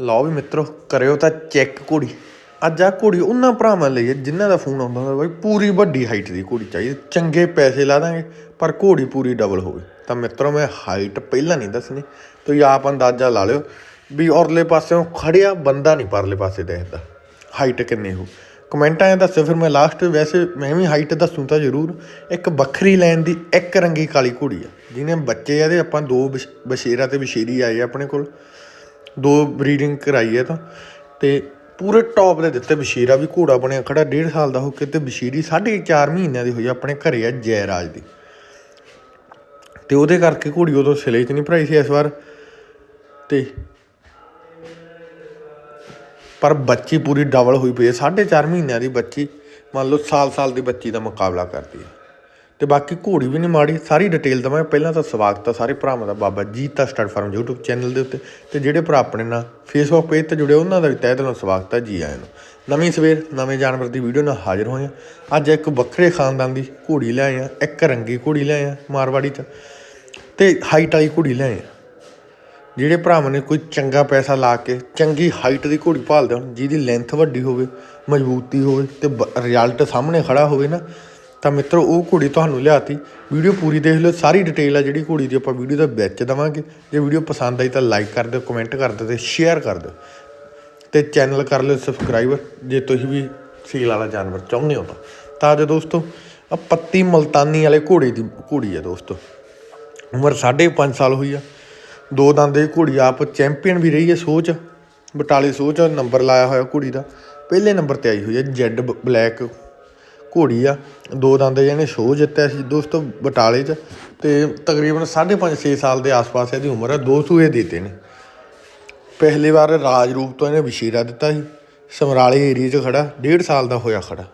ਲਓ ਵੀ ਮਿੱਤਰੋ, ਕਰਿਓ ਤਾਂ ਚੈੱਕ ਘੋੜੀ। ਅੱਜ ਆ ਘੋੜੀ ਉਹਨਾਂ ਭਰਾਵਾਂ ਲਈ ਹੈ, ਜਿਨ੍ਹਾਂ ਦਾ ਫੋਨ ਆਉਂਦਾ ਹੁੰਦਾ, ਬਾਈ ਪੂਰੀ ਵੱਡੀ ਹਾਈਟ ਦੀ ਘੋੜੀ ਚਾਹੀਦੀ, ਚੰਗੇ ਪੈਸੇ ਲਾ ਦਾਂਗੇ, ਪਰ ਘੋੜੀ ਪੂਰੀ ਡਬਲ ਹੋਵੇ। ਤਾਂ ਮਿੱਤਰੋ, ਮੈਂ ਹਾਈਟ ਪਹਿਲਾਂ ਨਹੀਂ ਦੱਸਣੀ, ਤੁਸੀਂ ਆਪ ਅੰਦਾਜ਼ਾ ਲਾ ਲਿਓ ਵੀ ਔਰਲੇ ਪਾਸਿਓਂ ਖੜਿਆ ਬੰਦਾ ਨਹੀਂ ਪਰਲੇ ਪਾਸੇ ਦੇਖਦਾ ਹਾਈਟ ਕਿੰਨੀ ਹੋ ਕਮੈਂਟਾਂ 'ਚ ਦੱਸਿਓ, ਫਿਰ ਮੈਂ ਲਾਸਟ ਵੈਸੇ ਮੈਂ ਵੀ ਹਾਈਟ ਦੱਸੂ ਤਾਂ ਜ਼ਰੂਰ, ਇੱਕ ਵੱਖਰੀ ਲਾਈਨ ਦੀ ਇੱਕ ਰੰਗੀ ਕਾਲੀ ਘੋੜੀ ਆ, ਜਿਹਨੇ ਬੱਚੇ ਆ ਇਹਦੇ ਆਪਾਂ ਦੋ ਬਸ਼- ਬਸ਼ੇਰਾ ਤੇ ਬਸ਼ੇਰੀ ਆਏ ਆਪਣੇ ਕੋਲ। ਦੋ ਬਰੀਡਿੰਗ ਕਰਾਈ ਹੈ ਤਾਂ। ਤੇ ਪੂਰੇ ਟੌਪ ਦੇ ਦਿੱਤੇ ਬਸ਼ੀਰਾ ਵੀ ਘੋੜਾ ਬਣਿਆ ਖੜਾ 1.5 ਸਾਲ ਦਾ ਹੋ ਕੇ ਤੇ ਬਸ਼ੀਰੀ 4.5 ਮਹੀਨਿਆਂ ਦੀ ਹੋਈ ਆ, ਆਪਣੇ ਘਰੇ ਆ ਜੈਰਾਜ ਦੀ। ਤੇ ਉਹਦੇ ਕਰਕੇ ਘੋੜੀ ਉਦੋਂ ਸਿਲੇ 'ਚ ਨਹੀਂ ਭਰਾਈ ਸੀ ਇਸ ਵਾਰ। ਤੇ ਪਰ ਬੱਚੀ ਪੂਰੀ ਡਬਲ ਹੋਈ ਪਈ ਹੈ 4.5 ਮਹੀਨਿਆਂ ਦੀ ਬੱਚੀ ਮੰਨ ਲਓ ਸਾਲ-ਸਾਲ ਦੀ ਬੱਚੀ ਦਾ ਮੁਕਾਬਲਾ ਕਰਦੀ ਹੈ। ਤੇ ਬਾਕੀ ਘੋੜੀ ਵੀ ਨਹੀਂ ਮਾੜੀ, ਸਾਰੀ ਡਿਟੇਲ ਦਵਾਂ, ਪਹਿਲਾਂ ਤਾਂ ਸਵਾਗਤ ਆ ਸਾਰੇ ਭਰਾਵਾਂ ਦਾ, Baba Jita start farm YouTube channel ਦੇ ਉੱਤੇ, ਤੇ ਜਿਹੜੇ ਭਰਾ ਆਪਣੇ ਨਾਲ Facebook ਪੇਜ ਤੇ ਜੁੜੇ, ਉਹਨਾਂ ਦਾ ਵੀ ਤਹਿ ਦਿਲੋਂ ਸਵਾਗਤ ਆ ਜੀ ਆਇਆਂ ਨੂੰ। ਨਵੀਂ ਸਵੇਰ, ਨਵੇਂ ਜਾਨਵਰ ਦੀ ਵੀਡੀਓ ਨਾਲ ਹਾਜ਼ਰ ਹੋਏ ਹਾਂ ਅੱਜ ਇੱਕ ਵੱਖਰੇ ਖਾਨਦਾਨ ਦੀ ਘੋੜੀ ਲਿਆਏ ਆ, ਇੱਕ ਰੰਗੀ ਘੋੜੀ ਲਿਆਏ ਆ ਮਾਰਵਾੜੀ ਚ, ਤੇ ਹਾਈਟ ਵਾਲੀ ਘੋੜੀ ਲਿਆਏ ਆ। ਜਿਹੜੇ ਭਰਾਵਾਂ ਨੇ ਕੋਈ ਚੰਗਾ ਪੈਸਾ ਲਾ ਕੇ, ਚੰਗੀ ਹਾਈਟ ਦੀ ਘੋੜੀ ਭਾਲਦੇ ਹੋਣ ਜਿਹਦੀ ਲੈਂਥ ਵੱਡੀ ਹੋਵੇ, ਮਜ਼ਬੂਤੀ ਹੋਵੇ, ਤੇ ਰਿਜ਼ਲਟ ਸਾਹਮਣੇ ਖੜਾ ਹੋਵੇ ਨਾ ਤਾਂ ਮਿੱਤਰੋ, ਉਹ ਘੋੜੀ ਤੁਹਾਨੂੰ ਲਿਆਤੀ। ਵੀਡੀਓ ਪੂਰੀ ਦੇਖ ਲਿਓ, ਸਾਰੀ ਡਿਟੇਲ ਆ ਜਿਹੜੀ ਘੋੜੀ ਦੀ, ਆਪਾਂ ਵੀਡੀਓ ਦੇ ਵਿੱਚ ਦਵਾਂਗੇ। ਜੇ ਵੀਡੀਓ ਪਸੰਦ ਆਈ ਤਾਂ ਲਾਈਕ ਕਰ ਦਿਓ ਕਮੈਂਟ ਕਰ ਦਿਓ ਤੇ ਸ਼ੇਅਰ ਕਰ ਦਿਓ। ਤੇ ਚੈਨਲ ਕਰ ਲਿਓ ਸਬਸਕ੍ਰਾਈਬਰ ਜੇ ਤੁਸੀਂ ਵੀ ਸੀਲ ਵਾਲਾ ਜਾਨਵਰ ਚਾਹੁੰਦੇ ਹੋ ਤਾਂ। ਤਾਂ ਜੋ ਦੋਸਤੋ ਆ ਪੱਤੀ ਮਲਤਾਨੀ ਵਾਲੇ ਘੋੜੇ ਦੀ ਘੋੜੀ ਆ ਦੋਸਤੋ। ਉਮਰ 5.5 ਸਾਲ ਹੋਈ ਆ। ਦੋ ਦੰਦੇ ਘੋੜੀ ਆਪ ਚੈਂਪੀਅਨ ਵੀ ਰਹੀ ਹੈ, ਸੋਚ। ਬਟਾਲੇ ਸੋਚ, ਨੰਬਰ ਲਾਇਆ ਹੋਇਆ ਘੋੜੀ ਦਾ। ਪਹਿਲੇ ਨੰਬਰ ਤੇ ਆਈ ਹੋਈ ਹੈ, ਜੈਡ ਬਲੈਕ ਘੋੜੀ ਆ, ਦੋ ਦੰਦ ਜਿਹਨੇ ਸ਼ੋਅ ਜਿੱਤਿਆ ਸੀ ਦੋਸਤੋ ਬਟਾਲੇ 'ਚ ਤੇ ਤਕਰੀਬਨ 5.5 6 ਸਾਲ ਦੇ ਆਸ-ਪਾਸ ਇਹਦੀ ਉਮਰ ਆ, ਦੋ ਸੂਏ ਦਿੱਤੇ ਨੇ। ਪਹਿਲੀ ਵਾਰ ਰਾਜ ਰੂਪ ਤੋਂ ਇਹਨੇ ਬਸ਼ੀਰਾ ਦਿੱਤਾ ਸੀ, ਸਮਰਾਲੇ ਏਰੀਆ 'ਚ ਖੜਾ 1.5 ਸਾਲ ਦਾ ਹੋਇਆ ਖੜਾ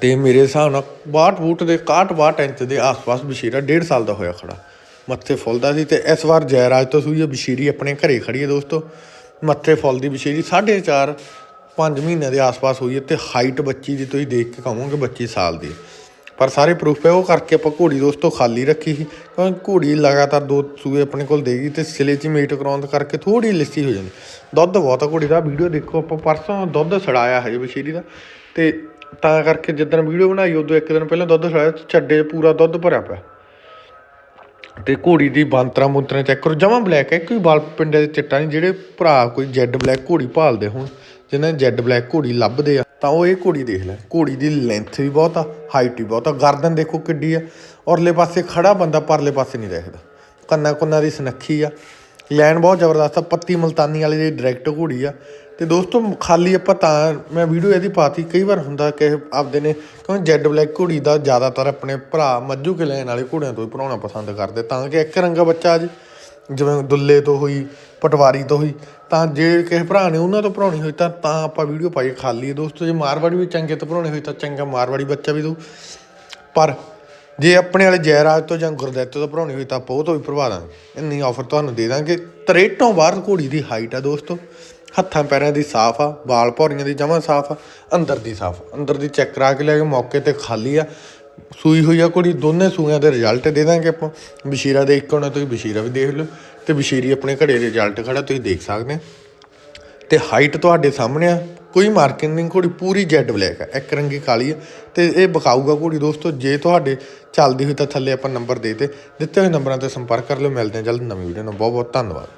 ਤੇ ਮੇਰੇ ਹਿਸਾਬ ਨਾਲ 62 ਬੂਟ ਦੇ 61 62 ਇੰਚ ਦੇ ਆਸ-ਪਾਸ ਬਸ਼ੀਰਾ 1.5 ਸਾਲ ਦਾ ਹੋਇਆ ਖੜਾ ਮੱਥੇ ਫੁੱਲਦਾ ਸੀ ਤੇ ਇਸ ਵਾਰ ਜੈਰਾਜ ਤੋਂ ਸੂਈ ਬਸ਼ੀਰੀ ਆਪਣੇ ਘਰੇ ਖੜੀ ਹੈ ਦੋਸਤੋ। ਮੱਥੇ ਫੁੱਲਦੀ ਬਸ਼ੀਰੀ 4.5 5 ਮਹੀਨਿਆਂ ਦੇ ਆਸ-ਪਾਸ ਹੋਈ ਹੈ ਤੇ ਹਾਈਟ ਬੱਚੀ ਦੀ ਤੁਸੀਂ ਦੇਖ ਕੇ ਕਹੋਗੇ ਬੱਚੀ ਸਾਲ ਦੀ ਪਰ ਸਾਰੇ ਪ੍ਰੂਫ ਹੈ, ਉਹ ਕਰਕੇ ਆਪਾਂ ਘੋੜੀ ਦੋਸਤੋ ਖਾਲੀ ਰੱਖੀ ਸੀ। ਕਿਉਂਕਿ ਘੋੜੀ ਲਗਾਤਾਰ ਦੋ ਸੂਏ ਆਪਣੇ ਕੋਲ ਦੇਗੀ ਤੇ ਸਿਲੇ 'ਚ ਮੀਟ ਕਰਾਉਣ ਕਰਕੇ ਥੋੜੀ ਲਿੱਸੀ ਹੋ ਜਾਂਦੀ। ਦੁੱਧ ਬਹੁਤ ਆ ਘੋੜੀ ਦਾ ਵੀਡੀਓ ਦੇਖੋ ਆਪਾਂ, ਪਰਸੋਂ ਦੁੱਧ ਛੜਾਇਆ ਹਜੇ ਬਸ਼ੀਰੀ ਦਾ। ਤੇ ਤਾਂ ਕਰਕੇ ਜਿੱਦਣ ਵੀਡੀਓ ਬਣਾਈ, ਉਦੋਂ ਇੱਕ ਦਿਨ ਪਹਿਲਾਂ ਦੁੱਧ ਛੜਾਇਆ ਛੱਡੇ 'ਚ ਪੂਰਾ ਦੁੱਧ ਭਰਿਆ ਪਿਆ। ਤੇ ਘੋੜੀ ਦੀ ਬਾਂਤਰਾ ਮੁੰਤਰਾ ਚੈੱਕ ਕਰੋ, ਜਮਾ ਬਲੈਕ ਹੈ, ਕੋਈ ਵਾਲ ਪਿੰਡੇ ਦੇ ਚਿੱਟਾ ਨਹੀਂ, ਜਿਹੜੇ ਭਰਾ ਕੋਈ ਜੈਡ ਬਲੈਕ ਘੋੜੀ ਭਾਲਦੇ ਹੋਣ। ਜਿਹਨਾਂ ਜੈਡ ਬਲੈਕ ਘੋੜੀ ਲੱਭਦੇ ਆ, ਤਾਂ ਉਹ ਇਹ ਘੋੜੀ ਦੇਖ ਲੈ। ਘੋੜੀ ਦੀ ਲੈਂਥ ਵੀ ਬਹੁਤ ਆ ਹਾਈਟ ਵੀ ਬਹੁਤ ਆ। ਗਰਦਨ ਦੇਖੋ ਕਿੱਡੀ ਆ। ਔਰਲੇ ਪਾਸੇ ਖੜਾ ਬੰਦਾ ਪਰਲੇ ਪਾਸੇ ਨਹੀਂ ਦੇਖਦਾ। ਕੰਨਾਂ ਕੁੰਨਾਂ ਦੀ ਸਨੱਖੀ ਆ। ਲੈਣ ਬਹੁਤ ਜ਼ਬਰਦਸਤ ਆ। ਪੱਤੀ ਮਲਤਾਨੀ ਵਾਲੀ ਜਿਹੜੀ ਡਾਇਰੈਕਟ ਘੋੜੀ ਆ। ਤੇ ਦੋਸਤੋ, ਖਾਲੀ ਆਪਾਂ ਤਾਂ ਮੈਂ ਵੀਡੀਓ ਇਹਦੀ ਪਾਤੀ। ਕਈ ਵਾਰ ਹੁੰਦਾ ਕਿ ਆਪਦੇ ਨੇ ਕਿਉਂਕਿ ਜੈਡ ਬਲੈਕ ਘੋੜੀ ਦਾ ਜ਼ਿਆਦਾਤਰ ਆਪਣੇ ਭਰਾ ਮੱਝੂ ਕੇ ਲੈਣ ਵਾਲੇ ਘੋੜਿਆਂ ਤੋਂ ਹੀ ਭਰਾਉਣਾ ਪਸੰਦ ਕਰਦੇ। ਤਾਂ ਕਿ ਇੱਕ ਰੰਗਾ ਬੱਚਾ ਅੱਜ ਜਿਵੇਂ ਦੁੱਲੇ ਤੋਂ ਹੋਈ, ਪਟਵਾਰੀ ਤੋਂ ਹੋਈ ਤਾਂ ਜੇ ਕਿਸੇ ਭਰਾ ਨੇ ਉਹਨਾਂ ਤੋਂ ਭਰਾਉਣੀ ਹੋਈ ਤਾਂ ਤਾਂ ਆਪਾਂ ਵੀਡੀਓ ਪਾਈ ਖਾਲੀ ਹੈ ਦੋਸਤੋ। ਜੇ ਮਾਰਵਾੜੀ ਵੀ ਚੰਗੇ ਤੋਂ ਭਰਾਉਣੀ ਹੋਈ ਤਾਂ ਚੰਗਾ ਮਾਰਵਾੜੀ ਬੱਚਾ ਵੀ ਦਊ। ਪਰ ਜੇ ਆਪਣੇ ਵਾਲੇ ਜੈਰਾਜ ਤੋਂ ਜਾਂ ਗੁਰਦੱਤ ਤੋਂ ਭਰਾਉਣੀ ਹੋਈ ਤਾਂ ਆਪਾਂ ਉਹ ਤੋਂ ਵੀ ਭਰਵਾ ਦਾਂਗੇ। ਇੰਨੀ ਆਫਰ ਤੁਹਾਨੂੰ ਦੇ ਦਾਂਗੇ। ਤਰੇਟੋਂ ਬਾਹਰ ਘੋੜੀ ਦੀ ਹਾਈਟ ਆ ਦੋਸਤੋ। ਹੱਥਾਂ ਪੈਰਾਂ ਦੀ ਸਾਫ਼ ਆ, ਵਾਲ ਭੌਰੀਆਂ ਦੀ ਜਮਾਂ ਸਾਫ਼ ਆ, ਅੰਦਰ ਦੀ ਸਾਫ਼ ਅੰਦਰ ਦੀ ਚੈੱਕ ਕਰਾ ਕੇ ਲੈ ਕੇ ਮੌਕੇ ਤੇ ਖਾਲੀ ਆ। ਸੂਈ ਹੋਈ ਆ ਘੋੜੀ, ਦੋਨੇ ਸੂਈਆਂ ਦੇ ਰਿਜ਼ਲਟ ਦੇ ਦਾਂਗੇ ਆਪਾਂ। ਬਸ਼ੀਰਾ ਦੇ ਇੱਕ ਹੋਣਾ ਤੁਸੀਂ ਬਸ਼ੀਰਾ ਵੀ ਦੇਖ ਲਓ। ਤੇ ਬਸ਼ੀਰੀ ਆਪਣੇ ਘੜੇ ਰਿਜ਼ਲਟ ਖੜਾ, ਤੁਸੀਂ ਦੇਖ ਸਕਦੇ ਆ ਤੇ ਹਾਈਟ ਤੁਹਾਡੇ ਸਾਹਮਣੇ ਆ, ਕੋਈ ਮਾਰਕਿੰਗ ਨਹੀਂ, ਘੋੜੀ ਪੂਰੀ ਜੈਡ ਬਲੈਕ ਹੈ ਇੱਕ ਰੰਗੀ ਕਾਲੀ ਹੈ ਤੇ ਇਹ ਬਕਾਊਗਾ ਘੋੜੀ ਦੋਸਤੋ, ਜੇ ਤੁਹਾਡੇ ਚੱਲਦੀ ਹੋਈ ਤਾਂ ਥੱਲੇ ਆਪਾਂ ਨੰਬਰ ਦੇ ਤੇ, ਦਿੱਤੇ ਹੋਏ ਨੰਬਰਾਂ ਤੇ ਸੰਪਰਕ ਕਰ ਲਿਓ, ਮਿਲਦੇ ਹਾਂ ਜਲਦ ਨਵੀਂ ਵੀਡੀਓ ਨਾਲ। ਬਹੁਤ ਬਹੁਤ ਧੰਨਵਾਦ।